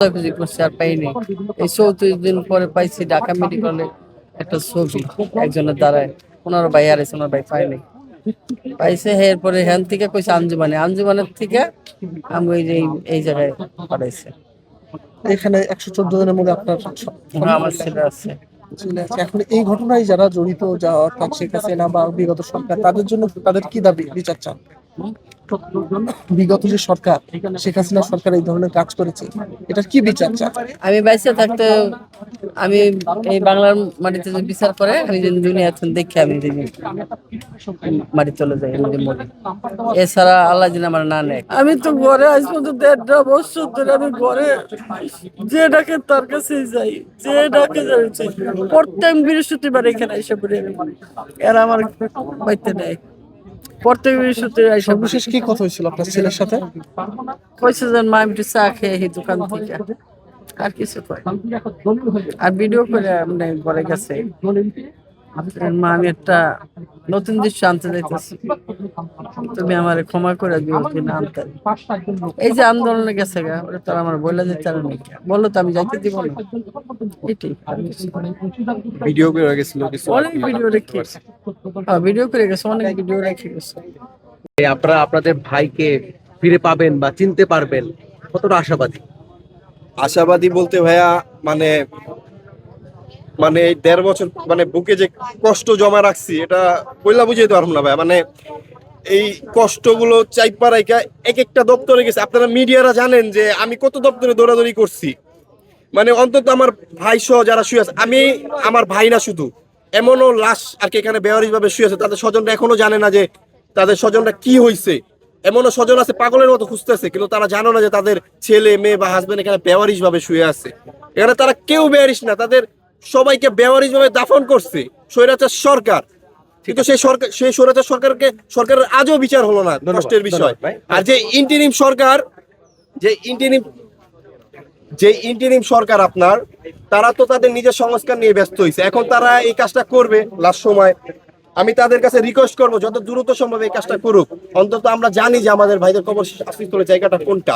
খোঁজাখুঁজি করছি আর পাইনি। এই চৌত্রিশ দিন পরে পাইছি ঢাকা মেডিকেলে একটা ছবি একজনের দ্বারায়। ওনার ভাই আর ওনার ভাই পাইনি। পাইছে এরপরে হ্যান থেকে কইছে আঞ্জুমানে। আঞ্জুমানের থেকে আমি ওই যে এই- জায়গায় পাঠাইছে। এখানে একশো চোদ্দ জনের মধ্যে আপনার আমার ছেলে আছে। এখন এই ঘটনায় যারা জড়িত যা অর্থাৎ শেখ হাসিনা বা বিগত সরকার তাদের জন্য তাদের কি দাবি বিচার চান? বিগত যে সরকার শেখ হাসিনা সরকার এই ধরনের কাজ করেছে এটার কি বিচার চান? আমি বাইসে থাকতে আমি এই বাংলার মাটিতে বিচার করে আমি যে দুনিয়া এখন দেখে আমি যে মাটি চলে যাই আমি মরি। এছাড়া আল্লাহ যেন আমার না নেয়। আমি তো ঘরে আজ পর্যন্ত দেড়টা বছর ধরে আমি ঘরে যে ডাকে তার কাছেই যাই যে ডাকে যাচ্ছি প্রত্যেক বৃহস্পতিবার এখানে এসে পড়ি আমি এরা আমার বাইতে নেয়। প্রত্যেক বৃহস্পতিবার এসে সর্বশেষ কি কথা হয়েছিল আপনার ছেলের সাথে? কইছে যে মা একটু চা খেয়ে এই দোকান থেকে। আর কিছু কয় আর ভিডিও করে মানে ঘরে গেছে। মা আমি একটা নতুন দৃশ্য আনতে যাইতেছি। তুমি আমার ক্ষমা করে দিও কিনা আনতে। এই যে আন্দোলনে গেছে গা ওটা তো আমার বলে যেতে আর নেই। বলল তো আমি যাইতে দিব না। এটাই। ভিডিও করে গেছিল কিছু অনেক ভিডিও রেখে গেছে। হ্যাঁ ভিডিও করে গেছে অনেক ভিডিও রেখে গেছে। আপনারা আপনাদের ভাইকে ফিরে পাবেন বা চিনতে পারবেন কতটা আশাবাদী? আশাবাদী বলতে ভাইয়া মানে মানে এই দেড় বছর মানে বুকে যে কষ্ট জমা রাখছি, এটা বইলা বুঝিয়ে পারব না ভাইয়া মানে এই কষ্টগুলো চাইপা রাইকা এক একটা দপ্তরে গেছে। আপনারা মিডিয়ারা জানেন যে আমি কত দপ্তরে দৌড়াদৌড়ি করছি। মানে অন্তত আমার ভাই সহ যারা শুয়ে আছে, আমি, আমার ভাই না শুধু, এমনও লাশ আর কি এখানে বেয়ারিশ ভাবে শুয়ে আছে। তাদের স্বজনরা এখনও জানে না যে তাদের স্বজনরা কি হয়েছে এমনও স্বজন আছে পাগলের মতো খুঁজতেছে, কিন্তু তারা জানো না যে তাদের ছেলে, মেয়ে বা হাজবেন্ড এখানে বেওয়ারিশ ভাবে শুয়ে আছে। এখানে তারা কেউ বেয়ারিশ না। তাদের সবাইকে বেওয়ারিশ ভাবে দাফন করছে স্বৈরাচার সরকার। কিন্তু সেই সরকার সেই স্বৈরাচার সরকারকে সরকারের আজও বিচার হলো না কষ্টের বিষয়। আর যে ইন্টিরিম সরকার যে ইন্টিরিম যে ইন্টিরিম সরকার আপনার তারা তো তাদের নিজের সংস্কার নিয়ে ব্যস্ত হয়েছে এখন তারা এই কাজটা করবে লাস্ট সময়। আমি তাদের কাছে রিকোয়েস্ট করব যত দ্রুত সম্ভব এই কাজটা করুক। অন্তত আমরা জানি যে আমাদের ভাইদের কবর আশ্রিত জায়গাটা কোনটা।